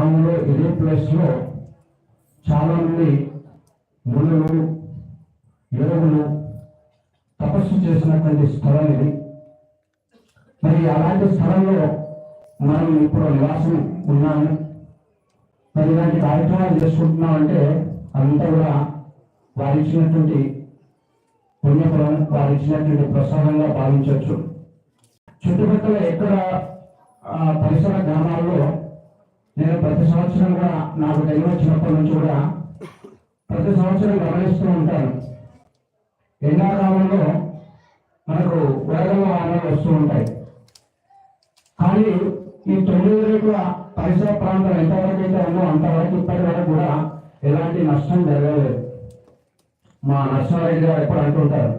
గ్రామంలో ఇదే ప్లేస్లో చాలా మంది మునులు ఎరువులు తపస్సు చేసినటువంటి స్థలం ఇది. మరి అలాంటి స్థలంలో మనం ఇప్పుడు నివాసం ఉన్నాము. మరి ఇలాంటి కార్యక్రమాలు చేసుకుంటున్నామంటే అదంతా కూడా వారు ఇచ్చినటువంటి పుణ్యఫలం వారు ఇచ్చినటువంటి ప్రసాదంగా భావించవచ్చు. చుట్టుపక్కల ఎక్కడ పరిసర గ్రామాల్లో నేను ప్రతి సంవత్సరం కూడా నాకు టైం వచ్చినప్పటి నుంచి కూడా ప్రతి సంవత్సరం గమనిస్తూ ఉంటాను. ఎండాకాలంలో మనకు వరదల వానలు వస్తూ ఉంటాయి. కానీ ఈ తొమ్మిది రేట్ల పరిసర ప్రాంతం ఎంతవరకు అయితే ఉందో అంతవరకు ఇప్పటి వరకు కూడా ఎలాంటి నష్టం జరగలేదు. మా నర్సింహారెడ్డి గారు ఎప్పుడు అంటుంటారు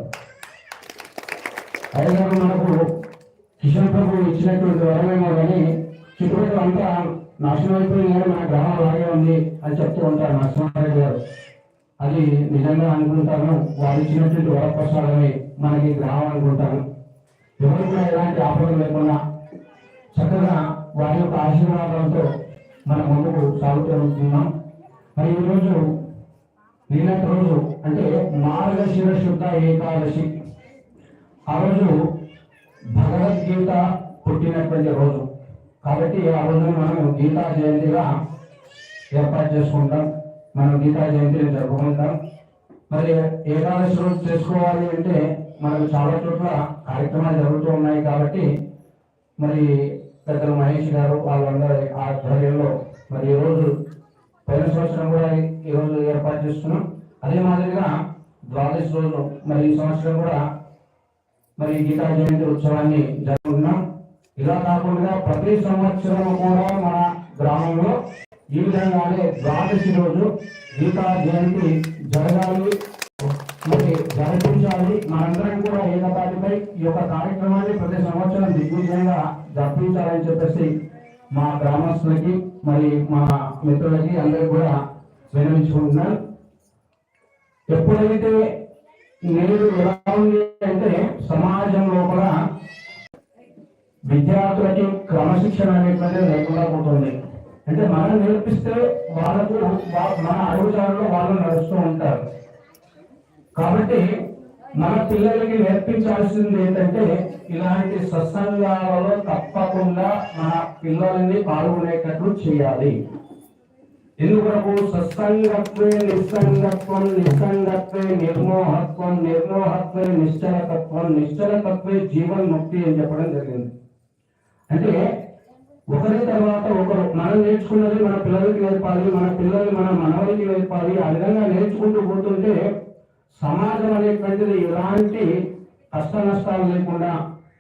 అయ్యగారు మనకు కిషన్ ప్రభు ఇచ్చినటువంటి వరమేమో కానీ చుట్టుపక్కల అంతా నాశనం అయిపోయింది మన గ్రామం అలాగే ఉంది అని చెప్తూ ఉంటారు నరసింహారెడ్డి గారు. అది నిజంగా అనుకుంటాను వారు ఇచ్చినటువంటి వరప్రసాదమే మనకి గ్రామం అనుకుంటాను ఎవరు కూడా ఎలాంటి ఆపదలు లేకుండా చక్కగా వారి యొక్క ఆశీర్వాదాలతో మన ముందుకు సాగుతూ ఉంటున్నాం. మరి ఈరోజు నిన్నటి రోజు అంటే మార్గశిర శుద్ధ ఏకాదశి. ఆ రోజు భగవద్గీత పుట్టినటువంటి రోజు. కాబట్టి ఆ రోజు మనం గీతా జయంతిగా ఏర్పాటు చేసుకుంటాం. మనం గీతా జయంతిని జరుపుకుంటాం. మరి ఏకాదశి రోజు చేసుకోవాలి అంటే మనకు చాలా చోట్ల కార్యక్రమాలు జరుగుతూ ఉన్నాయి కాబట్టి మరి పెద్దలు మహేష్ గారు వాళ్ళందరి ఆధ్వర్యంలో మరి ఈరోజు పైన సంవత్సరం కూడా ఈ రోజు ఏర్పాటు చేస్తున్నాం. అదే మాదిరిగా ద్వాదశి రోజు మరి ఈ సంవత్సరం కూడా మరి గీతా జయంతి ఉత్సవాన్ని జరుపుకుంటున్నాం. ఇలా కాకుండా ప్రతి సంవత్సరం కూడా మన గ్రామంలో ఈ విధంగానే ద్వాదశి రోజు గీతా జయంతి జరగాలి. మరి జరిపించాలి. మనందరం కూడా ఏకతాటిపై ఈ యొక్క కార్యక్రమాన్ని ప్రతి సంవత్సరం దిగ్విజయంగా జరిపించాలని చెప్పేసి మా గ్రామస్తులకి మరి మా మిత్రులకి అందరూ కూడా వినవించుకుంటున్నాను ఎప్పుడైతే నేను ఎలా ఉంది అంటే సమాజం లోపల విద్యార్థులకి క్రమశిక్షణ అనేటువంటిది లేకుండా పోతుంది. అంటే మనం నేర్పిస్తే వాళ్ళకు మన అడుగుజాడలో వాళ్ళు నడుస్తూ ఉంటారు. కాబట్టి మన పిల్లలకి నేర్పించాల్సింది ఏంటంటే ఇలాంటి సత్సంగాలలో తప్పకుండా మన పిల్లల్ని పాల్గొనేటట్లు చేయాలి. ఎందుకు సత్సంగత్వే నిస్సంగత్వం నిస్సంగత్వే నిర్మోహత్వం నిర్మోహత్వే నిశ్చలతత్వం నిశ్చలతత్వే జీవన్ ముక్తి అని చెప్పడం జరిగింది. అంటే ఒకరి తర్వాత ఒకరు మనం నేర్చుకున్నది మన పిల్లలకి నేర్పాలి మన పిల్లలు మన మనవరికి నేర్పాలి ఆ విధంగా నేర్చుకుంటూ పోతుంటే సమాజం అనేటువంటిది ఎలాంటి కష్ట నష్టాలు లేకుండా